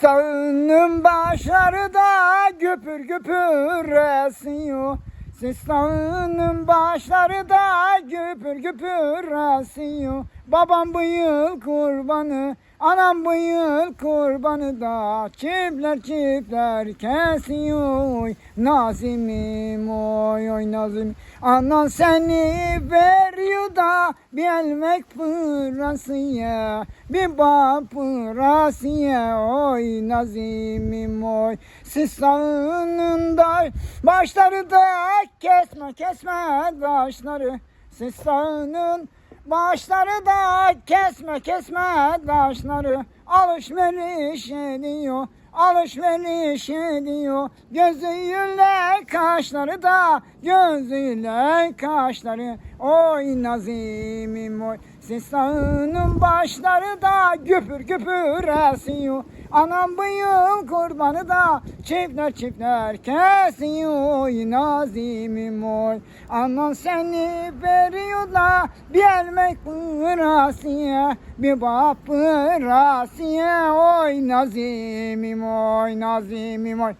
Sistanın başları da güpür güpür esiyor. Sistanın başları da güpür güpür esiyor. Babam bu yıl kurbanı, anam bu yıl kurbanı da çiftler çiftler kesiyor. Nazimim oy oy Nazim. Anan seni veriyor da bir elmek pırasıya, bir bağ pırasıya. Oy Nazimim oy. Sistanın da başları da kesme kesme taşları. Sistanın Başları da kesme kesme taşları alışveriş ediyor alışveriş ediyor. Gözüyle kaşları da gözüyle kaşları. Oy nazimim oy. Sistanın başları da güpür güpür esiyor Anam bu kurbanı da çiftler çiftler kesiyor nazimim oy. Anan seni veriyor da bir elmek pırasıya Bir bap pırasıya Oy nazimim oy nazimim oy